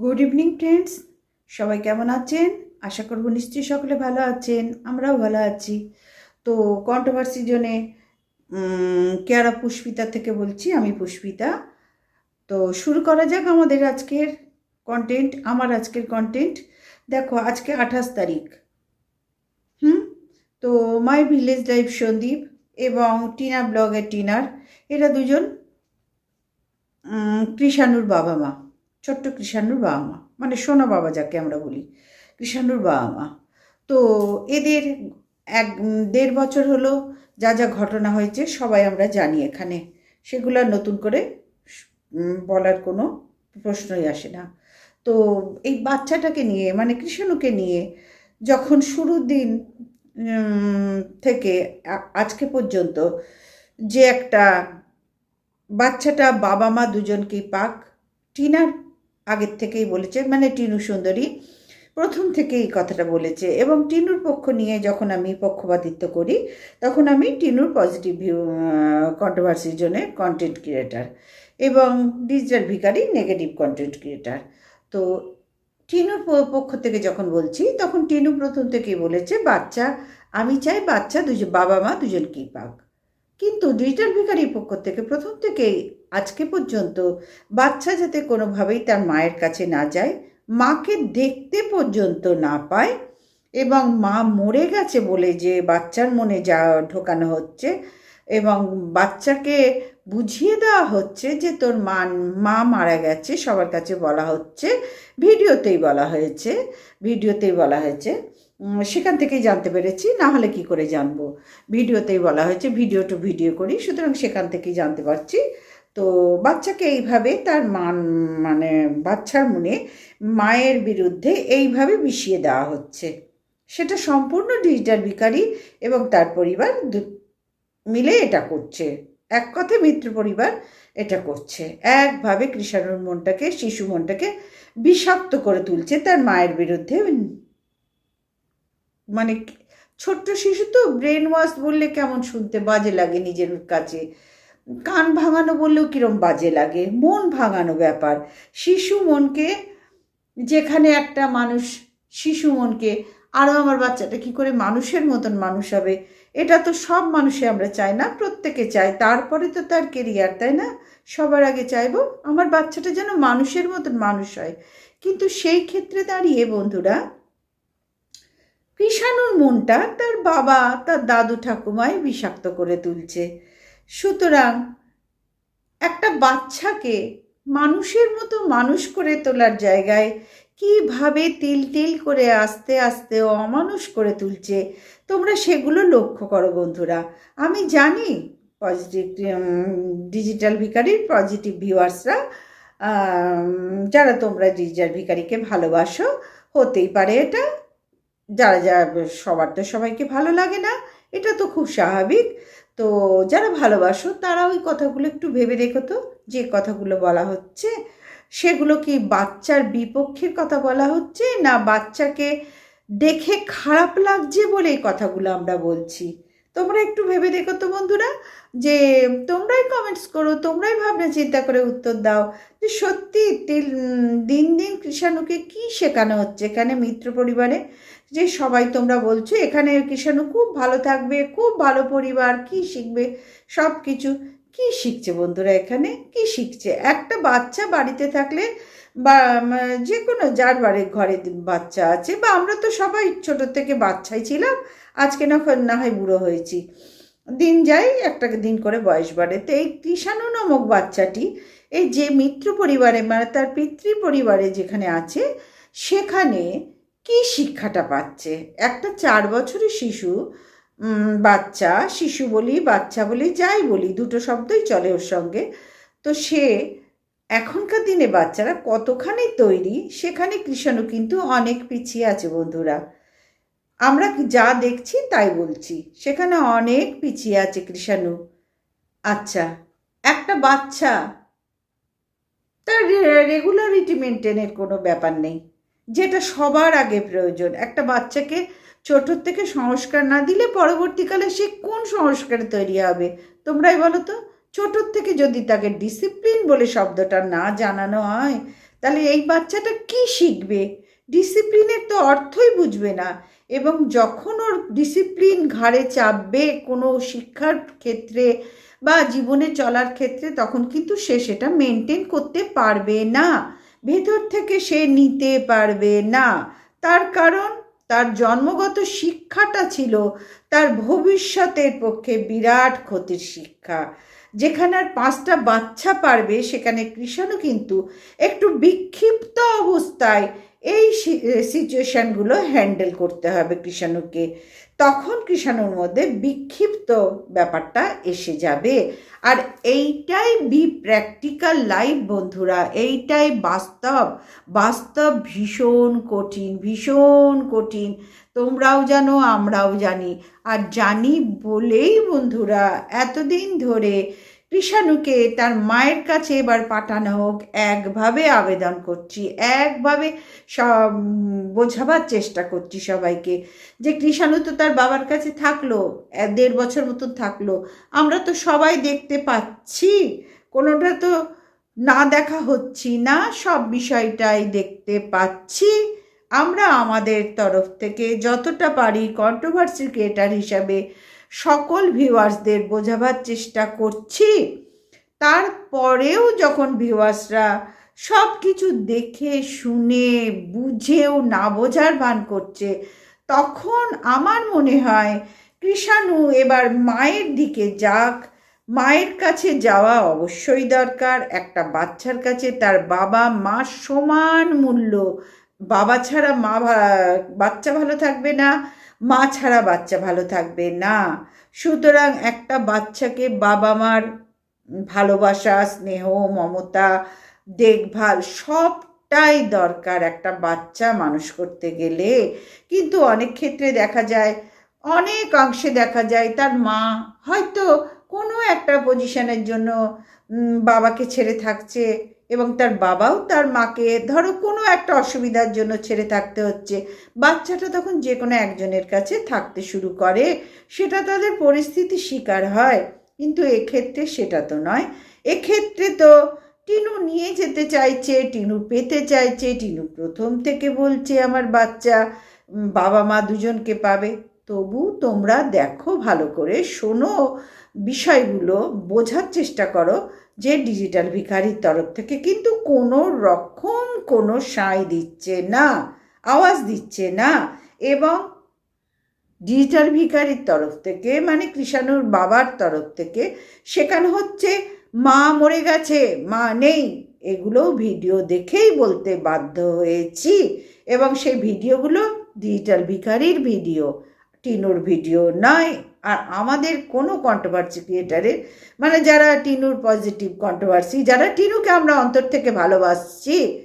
Good evening friends সবাই কেমন আছেন? আশা করব নিশ্চয়ই সকলে ভালো আছেন। আমরাও ভালো আছি। তো কন্ট্রোভার্সি জোনে কেয়ারা পুষ্পিতা থেকে বলছি, আমি পুষ্পিতা। তো শুরু করা যাক আমাদের আজকের কন্টেন্ট আমার আজকের কন্টেন্ট দেখো, আজকে আঠাশ তারিখ। হুম? তো মাই ভিলেজ লাইফ সন্দীপ এবং টিনা ব্লগের টিনার এরা দুজন কৃষাণুর বাবা মা ছোট্ট কৃষাণুর বাবা মা মানে সোনা বাবা যাকে আমরা বলি, কৃষাণুর বাবা মা তো এদের এক দেড় বছর হলো, যা যা ঘটনা হয়েছে সবাই আমরা জানি এখানে। সেগুলো নতুন করে বলার কোনো প্রশ্নই আসে না। তো এই বাচ্চাটাকে নিয়ে মানে কৃষাণুকে নিয়ে যখন শুরুর দিন থেকে আজকে পর্যন্ত যে একটা বাচ্চাটা বাবা মা দুজনকেই পাক, টিনার আগের থেকেই বলেছে মানে টিনু সুন্দরী প্রথম থেকে এই কথাটা বলেছে এবং টিনুর পক্ষ নিয়ে যখন আমি পক্ষপাতিত্ব করি, তখন আমি টিনুর পজিটিভ ভিউ কন্ট্রোভার্সির জন্য কন্টেন্ট ক্রিয়েটার এবং ডিজিটাল ভিকারি নেগেটিভ কন্টেন্ট ক্রিয়েটার তো টিনুর পক্ষ থেকে যখন বলছি, তখন টিনু প্রথম থেকেই বলেছে, বাচ্চা, আমি চাই বাচ্চা দুজন, বাবা মা দুজন কী পাক। কিন্তু ডিজিটাল ভিকারির পক্ষ থেকে প্রথম থেকেই আজকে পর্যন্ত বাচ্চা যাতে কোনোভাবেই তার মায়ের কাছে না যায়, মাকে দেখতে পর্যন্ত না পায় এবং মা মরে গেছে বলে যে বাচ্চার মনে যা ঢোকানো হচ্ছে এবং বাচ্চাকে বুঝিয়ে দেওয়া হচ্ছে যে তোর মা মা মারা গেছে, সবার কাছে বলা হচ্ছে, ভিডিওতেই বলা হয়েছে, ভিডিওতেই বলা হয়েছে। সেখান থেকেই জানতে পেরেছি, না হলে কি করে জানব? ভিডিওতেই বলা হয়েছে, ভিডিও টু ভিডিও করি, সুতরাং সেখান থেকেই জানতে পারছি। তো বাচ্চাকে এইভাবে তার মান মানে বাচ্চার মনে মায়ের বিরুদ্ধে এইভাবে মিশিয়ে দেওয়া হচ্ছে। সেটা সম্পূর্ণ ডিজিটাল ভিকারি এবং তার পরিবার মিলে এটা করছে। এক কথায় মিত্র পরিবার এটা করছে। একভাবে কৃষাণুর মনটাকে, শিশু মনটাকে বিষাক্ত করে তুলছে তার মায়ের বিরুদ্ধে। মানে ছোট্ট শিশু তো ব্রেন ওয়াশ বললে কেমন শুনতে বাজে লাগে নিজের কাছে। কান ভাঙানো বললেও কিরম বাজে লাগে, মন ভাঙানো ব্যাপার। শিশু মনকে, যেখানে একটা মানুষ, শিশু মনকে আরও আমার বাচ্চাটা কি করে মানুষের মতন মানুষ হবে, এটা তো সব মানুষে আমরা চাই না, প্রত্যেকে চাই। তারপরে তো তার কেরিয়ার তাই না? সবার আগে চাইব আমার বাচ্চাটা যেন মানুষের মতন মানুষ হয়। কিন্তু সেই ক্ষেত্রে দাঁড়িয়ে বন্ধুরা কৃষাণুর মনটা তার বাবা, তার দাদু ঠাকুমাই বিষাক্ত করে তুলছে। সুতরাং একটা বাচ্চাকে মানুষের মতো মানুষ করে তোলার জায়গায় কীভাবে তিল তিল করে আস্তে আস্তে অমানুষ করে তুলছে, তোমরা সেগুলো লক্ষ্য করো বন্ধুরা। আমি জানি পজিটিভ ডিজিটাল ভিকারির পজিটিভ ভিউয়ার্সরা যারা তোমরা ডিজিটাল ভিকারিকে ভালোবাসো, হতেই পারে এটা। যারা যারা সবার তো সবাইকে ভালো লাগে না, এটা তো খুব স্বাভাবিক। তো যারা ভালোবাসো, তারা ওই কথাগুলো একটু ভেবে দেখো তো, যে কথাগুলো বলা হচ্ছে। সেগুলো কি বাচ্চার বিপক্ষের কথা বলা হচ্ছে, না বাচ্চাকে দেখে খারাপ লাগছে বলে এই কথাগুলো আমরা বলছি? তোমরা একটু ভেবে দেখো তো বন্ধুরা, যে তোমরাই কমেন্টস করো, তোমরাই ভাবনা চিন্তা করে উত্তর দাও যে সত্যি দিন দিন কৃষাণুকে কি শেখানো হচ্ছে এখানে মিত্র পরিবারে? যে সবাই তোমরা বলছো এখানে কৃষাণু খুব ভালো থাকবে, খুব ভালো পরিবার, কি শিখবে? সব কিছু কি শিখছে বন্ধুরা এখানে? কি শিখছে? একটা বাচ্চা বাড়িতে থাকলে বা যে কোনো যার বাড়ির ঘরে বাচ্চা আছে, বা আমরা তো সবাই ছোট থেকে বাচ্চাই ছিলাম, আজকে না না হয় বুড়ো হয়েছি। দিন যাই একটা দিন করে বয়স বাড়ে। তো এই কৃষাণু নামক বাচ্চাটি, এই যে মিত্র পরিবারে মানে তার পিতৃ পরিবারে যেখানে আছে, সেখানে কি শিক্ষাটা পাচ্ছে? একটা চার বছরের শিশু বাচ্চা, শিশু বলি, বাচ্চা বলি, যাই বলি, দুটো শব্দই চলে ওর সঙ্গে। তো সে এখনকার দিনে বাচ্চারা কতখানি তৈরি, সেখানে কৃষাণু কিন্তু অনেক পিছিয়ে আছে বন্ধুরা। আমরা যা দেখছি তাই বলছি, সেখানে অনেক পিছিয়ে আছে কৃষাণু। আচ্ছা একটা বাচ্চা, তার রেগুলারিটি মেনটেনের কোনো ব্যাপার নেই। যেটা সবার আগে প্রয়োজন, একটা বাচ্চাকে ছোটোর থেকে সংস্কার না দিলে পরবর্তীকালে সে কোন সংস্কারে তৈরি হবে? তোমরাই বলো তো। ছোটোর থেকে যদি তাকে ডিসিপ্লিন বলে শব্দটা না জানানো হয়, তাহলে এই বাচ্চাটা কি শিখবে? ডিসিপ্লিনের তো অর্থই বুঝবে না। এবং যখন ওর ডিসিপ্লিন ঘাড়ে চাপবে কোনো শিক্ষার ক্ষেত্রে বা জীবনে চলার ক্ষেত্রে, তখন কিন্তু সে সেটা মেনটেন করতে পারবে না। ভেতর থেকে সে নিতে পারবে না। তার কারণ তার জন্মগত শিক্ষাটা ছিল তার ভবিষ্যতের পক্ষে বিরাট ক্ষতির শিক্ষা। যেখানে আর পাঁচটা বাচ্চা পারবে, সেখানে কৃষণও কিন্তু একটু বিক্ষিপ্ত অবস্থায় এই সিচুয়েশানগুলো হ্যান্ডেল করতে হবে কৃষাণুকে। তখন কৃষাণুর মধ্যে বিক্ষিপ্ত ব্যাপারটা এসে যাবে। আর এইটাই বি প্র্যাকটিক্যাল লাইফ বন্ধুরা, এইটাই বাস্তব। বাস্তব ভীষণ কঠিন ভীষণ কঠিন। তোমরাও জানো, আমরাও জানি। আর জানি বলেই বন্ধুরা, এতদিন ধরে কৃষাণুকে তার মায়ের কাছে এবার পাঠানো হোক। একভাবে আবেদন করছি, একভাবে সব বোঝাবার চেষ্টা করছি সবাইকে যে কৃষাণু তো তার বাবার কাছে থাকল দেড় বছর মতন থাকল। আমরা তো সবাই দেখতে পাচ্ছি, কোনোটা তো না দেখা হচ্ছি না, সব বিষয়টাই দেখতে পাচ্ছি। আমরা আমাদের তরফ থেকে যতটা পারি কন্ট্রোভার্সি ক্রিয়েটার হিসাবে সকল ভিউয়ার্সদের বোঝাবার চেষ্টা করছি। তারপরেও যখন ভিউয়ার্সরা সব কিছু দেখে, শুনে, বুঝেও না বোঝার ভান করছে, তখন আমার মনে হয় কৃষাণু এবার মায়ের দিকে যাক। মায়ের কাছে যাওয়া অবশ্যই দরকার। একটা বাচ্চার কাছে তার বাবা মা সমান মূল্য। বাবা ছাড়া মা বাচ্চা ভালো থাকবে না। মা ছাড়া বাচ্চা ভালো থাকবে না। সুতরাং একটা বাচ্চাকে বাবা মার ভালোবাসা, স্নেহ, মমতা, দেখভাল সব সবটাই দরকার একটা বাচ্চা মানুষ করতে গেলে। কিন্তু অনেক ক্ষেত্রে দেখা যায়, অনেক অংশে দেখা যায় তার মা হয়তো কোনো একটা পজিশনের জন্য বাবাকে ছেড়ে থাকছে। এবং তার বাবাও তার মাকে, ধরো কোনো একটা অসুবিধার জন্য ছেড়ে থাকতে হচ্ছে। বাচ্চাটা তখন যে কোনো একজনের কাছে থাকতে শুরু করে, সেটা তাদের পরিস্থিতি শিকার হয়। কিন্তু এক্ষেত্রে সেটা তো নয়। এক্ষেত্রে তো টিনু নিয়ে যেতে চাইছে, টিনু পেতে চাইছে, টিনু প্রথম থেকে বলছে আমার বাচ্চা বাবা মা দুজনকে পাবে। তবু তোমরা দেখো, ভালো করে শোনো। বিষয়গুলো বোঝার চেষ্টা করো যে ডিজিটাল ভিখারির তরফ থেকে কিন্তু কোনো রকম কোনো সায় দিচ্ছে না, আওয়াজ দিচ্ছে না এবং ডিজিটাল ভিখারির তরফ থেকে মানে কৃষাণুর বাবার তরফ থেকে সেখানে হচ্ছে মা মরে গেছে, মা নেই, এগুলো ভিডিও দেখেই বলতে বাধ্য হয়েছি এবং সেই ভিডিওগুলো ডিজিটাল ভিখারির ভিডিও, টিনুর ভিডিও নয়। আর আমাদের কোনো কন্ট্রোভার্সি ক্রিয়েটারের মানে যারা টিনুর পজিটিভ কন্ট্রোভার্সি যারা টিনুকে আমরা অন্তর থেকে ভালোবাসছি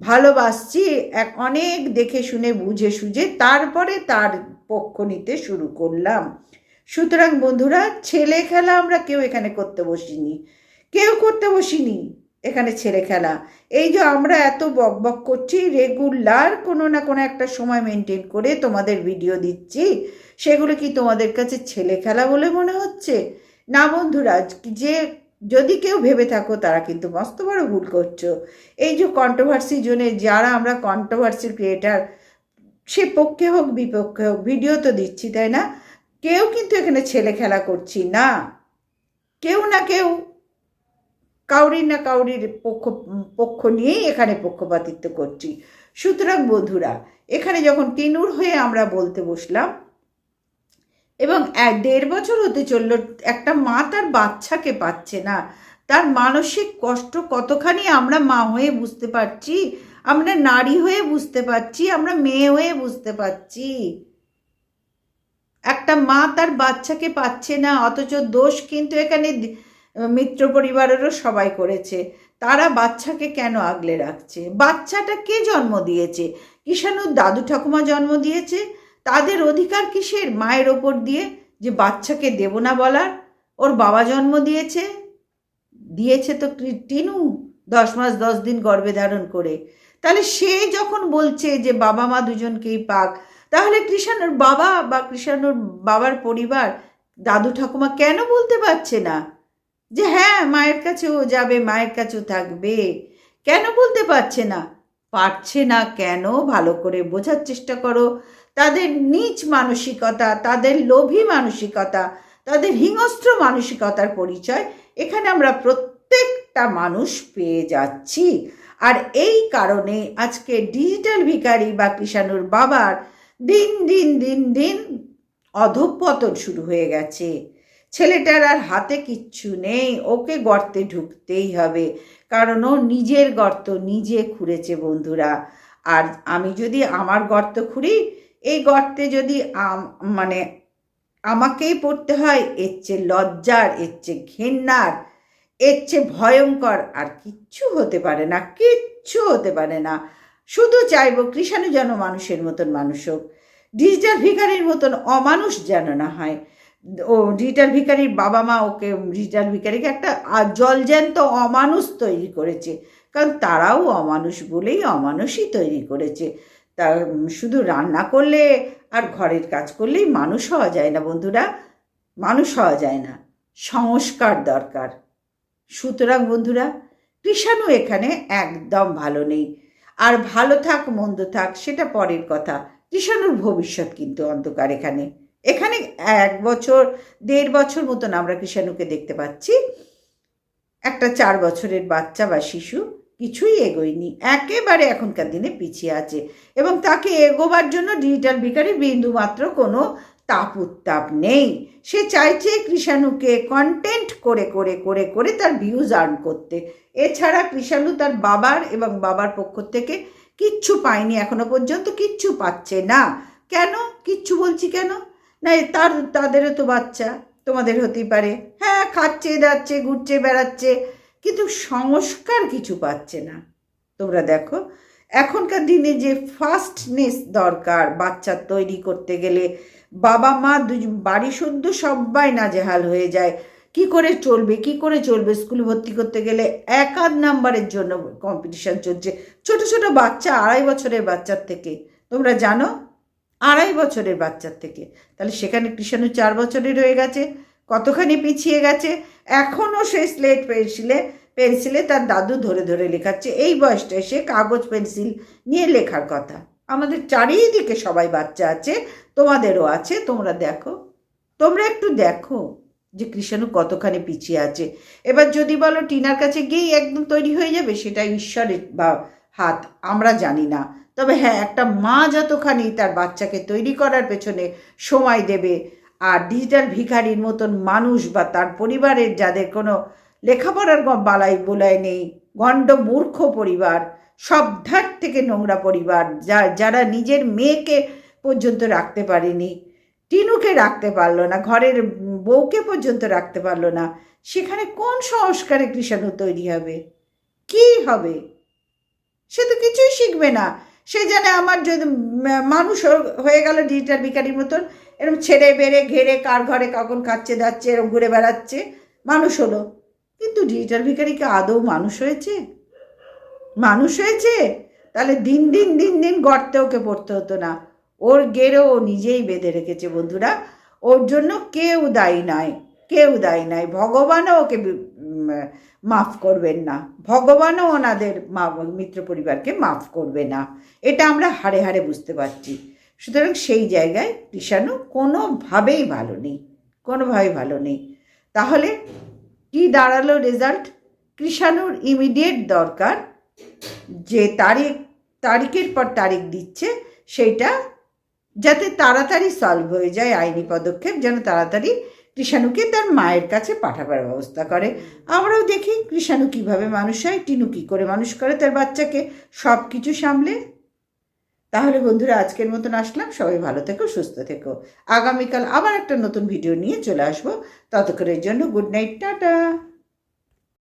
ভালোবাসছি, এক অনেক দেখে শুনে, বুঝে সুঝে তারপরে তার পক্ষ নিতে শুরু করলাম। সুতরাং বন্ধুরা ছেলে খেলা আমরা কেউ এখানে করতে বসিনি। কেউ করতে বসিনি। এখানে ছেলে খেলা। এই যে আমরা এত বক বক করছি রেগুলার কোনো না কোনো একটা সময় মেনটেন করে তোমাদের ভিডিও দিচ্ছি, সেগুলো কি তোমাদের কাছে ছেলে খেলা বলে মনে হচ্ছে? না বন্ধুরা, যে যদি কেউ ভেবে থাকো তারা কিন্তু মস্ত বড় ভুল করছ। এই যে কন্ট্রোভার্সি জোনে যারা আমরা কন্ট্রোভার্সি ক্রিয়েটার সে পক্ষে হোক, বিপক্ষে হোক ভিডিও তো দিচ্ছি, তাই না? কেউ কিন্তু এখানে ছেলে খেলা করছি না। কেউ না কেউ কাউরির না কাউরির পক্ষ পক্ষ নিয়েই এখানে পক্ষপাতিত্ব করছি। সুতরাং বন্ধুরা, এখানে যখন টিনুর হয়ে আমরা বলতে বসলাম, এবং এক দেড় বছর হতে চলল, একটা মা তার বাচ্চাকে পাচ্ছে না। তার মানসিক কষ্ট কতখানি আমরা মা হয়ে বুঝতে পারছি, আমরা নারী হয়ে বুঝতে পারছি, আমরা মেয়ে হয়ে বুঝতে পারছি। একটা মা তার বাচ্চাকে পাচ্ছে না, অথচ দোষ কিন্তু এখানে মিত্র পরিবারেরও সবাই করেছে। তারা বাচ্চাকে কেন আগলে রাখছে? বাচ্চাটা কে জন্ম দিয়েছে? কিষাণুর দাদু ঠাকুমা জন্ম দিয়েছে? তাদের অধিকার কিসের? মায়ের ওপর দিয়ে যে বাচ্চাকে দেব না বলার? ওর বাবা জন্ম দিয়েছে? দিয়েছে তো টিনু দশ মাস দশ দিন গর্ভে ধারণ করে। তাহলে সে যখন বলছে যে বাবা মা দুজনকেই পাক, তাহলে কৃষাণুর বাবা বা কৃষাণুর বাবার পরিবার দাদু ঠাকুমা কেন বলতে পারছে না? যে হ্যাঁ মায়ের কাছেও যাবে, মায়ের কাছেও থাকবে। কেন বলতে পারছে না? পারছে না কেন? ভালো করে বোঝার চেষ্টা করো। তাদের নিচ মানসিকতা, তাদের লোভী মানসিকতা, তাদের হিংস্র মানসিকতার পরিচয় এখানে আমরা প্রত্যেকটা মানুষ পেয়ে যাচ্ছি। আর এই কারণে আজকে ডিজিটাল ভিখারি বা কৃষাণুর বাবার দিন দিন দিন দিন অধঃপতন শুরু হয়ে গেছে। ছেলেটার আর হাতে কিচ্ছু নেই, ওকে গর্তে ঢুকতেই হবে। কারণ ও নিজের গর্ত নিজে খুঁড়েছে বন্ধুরা। আর আমি যদি আমার গর্ত খুঁড়ি, এই গর্তে যদি মানে আমাকেই পড়তে হয়, এর চেয়ে লজ্জার, এর চেয়ে ঘেন্নার, এর চেয়ে ভয়ঙ্কর আর কিচ্ছু হতে পারে না, কিচ্ছু হতে পারে না। শুধু চাইব কৃষাণু যেন মানুষের মতন মানুষ হোক, ডিজিটাল ভিখারির মতন অমানুষ যেন না হয়। ও ডিজিটাল ভিখারির বাবা মা ওকে ডিজিটাল ভিখারিকে একটা জলজ্যান্ত অমানুষ তৈরি করেছে। কারণ তারাও অমানুষ বলেই অমানুষই তৈরি করেছে। তা শুধু রান্না করলে আর ঘরের কাজ করলেই মানুষ হওয়া যায় না বন্ধুরা। মানুষ হওয়া যায় না। সংস্কার দরকার। সুতরাং বন্ধুরা, কৃষাণু এখানে একদম ভালো নেই। আর ভালো থাক, মন্দ থাক, সেটা পরের কথা। কৃষাণুর ভবিষ্যৎ কিন্তু অন্ধকার এখানে। এখানে এক বছর, দেড় বছর মতন আমরা কৃষাণুকে দেখতে পাচ্ছি। একটা চার বছরের বাচ্চা বা শিশু কিছুই এগোয়নি, একেবারে এখনকার দিনে পিছিয়ে আছে এবং তাকে এগোবার জন্য ডিজিটাল বিকারে বিন্দুমাত্র কোনো তাপ উত্তাপ নেই। সে চাইছে কৃষাণুকে কন্টেন্ট করে করে করে করে তার ভিউজ আর্ন করতে। এছাড়া কৃষাণু তার বাবার এবং বাবার পক্ষ থেকে কিচ্ছু পায়নি এখনও পর্যন্ত, কিচ্ছু পাচ্ছে না। কেন? কিচ্ছু বলছি কেন? না তার, তাদেরও তো বাচ্চা, তোমাদের হতেই পারে। হ্যাঁ খাচ্ছে, যাচ্ছে, ঘুরছে, বেড়াচ্ছে, কিন্তু সংস্কার কিছু পাচ্ছে না। তোমরা দেখো, এখনকার দিনে যে ফাস্টনেস দরকার বাচ্চা তৈরি করতে গেলে, বাবা মা দু বাড়ি শুদ্ধ সবাই নাজেহাল হয়ে যায়। কি করে চলবে, কি করে চলবে? স্কুল ভর্তি করতে গেলে এক আধ নাম্বারের জন্য কম্পিটিশন চলছে। ছোট ছোট বাচ্চা, আড়াই বছরের বাচ্চার থেকে। তোমরা জানো আড়াই বছরের বাচ্চার থেকে। তাহলে সেখানে কৃষাণু চার বছরের হয়ে গেছে, কতখানি পিছিয়ে গেছে এখনও সে স্লেট পেন্সিলে পেন্সিলে তার দাদু ধরে ধরে লেখাচ্ছে। এই বয়সটায় সে কাগজ পেন্সিল নিয়ে লেখার কথা। আমাদের চারিদিকে সবাই বাচ্চা আছে, তোমাদেরও আছে, তোমরা দেখো। তোমরা একটু দেখো যে কৃষাণু কতখানি পিছিয়ে আছে। এবার যদি বলো টিনার কাছে গিয়েই একদম তৈরি হয়ে যাবে, সেটা ঈশ্বরের বা হাত, আমরা জানি না। তবে হ্যাঁ একটা মা যতখানি তার বাচ্চাকে তৈরি করার পেছনে সময় দেবে আর ডিজিটাল ভিখারির মতন মানুষ বা তার পরিবারের যাদের কোনো লেখাপড়ার বালাই বোলাই নেই, গণ্ড মূর্খ পরিবার, সব ধার থেকে নোংরা পরিবার, যা, যারা নিজের মেয়েকে পর্যন্ত রাখতে পারেনি, টিনুকে রাখতে পারল না, ঘরের বউকে পর্যন্ত রাখতে পারল না, সেখানে কোন সংস্কারে কৃষাণু তৈরি হবে? কি হবে? সে তো কিছুই শিখবে না। সে জানে আমার যদি মানুষ হয়ে গেল ডিজিটাল বিকারির মতন এরকম ছেড়ে বেড়ে ঘেরে কার ঘরে কখন খাচ্ছে যাচ্ছে এরকম ঘুরে বেড়াচ্ছে, মানুষ হলো। কিন্তু ডিজিটাল ভিখারিকে আদৌ মানুষ হয়েছে? মানুষ হয়েছে? তাহলে দিন দিন দিন দিন গর্তে ওকে পড়তে হতো না। ওর গেরো ও নিজেই বেঁধে রেখেছে বন্ধুরা। ওর জন্য কেউ দায়ী নয়। কেউ দায়ী নাই। ভগবানও ওকে মাফ করবেন না। ভগবানও ওনাদের মা মিত্র পরিবারকে মাফ করবে না। এটা আমরা হাড়ে হাড়ে বুঝতে পারছি। সুতরাং সেই জায়গায় কৃষাণু কোনোভাবেই ভালো নেই। কোনোভাবেই ভালো নেই। তাহলে কি দাঁড়াল রেজাল্ট কৃষাণুর ইমিডিয়েট দরকার যে তারিখ, তারিখের পর তারিখ দিচ্ছে সেইটা যাতে তাড়াতাড়ি সলভ হয়ে যায় আইনি পদক্ষেপ, যেন তাড়াতাড়ি কৃষাণুকে তার মায়ের কাছে পাঠাবার ব্যবস্থা করে? আমরাও দেখি কৃষাণু কীভাবে মানুষ হয়, টিনু কী করে মানুষ করে তার বাচ্চাকে? সব কিছু সামলে। তাহলে বন্ধুরা, আজকের মতন আসলাম। সবাই ভালো থেকো, সুস্থ থেকো। আগামীকাল আবার একটা নতুন ভিডিও নিয়ে চলে আসব। ততক্ষণের জন্য গুড নাইট টাটা।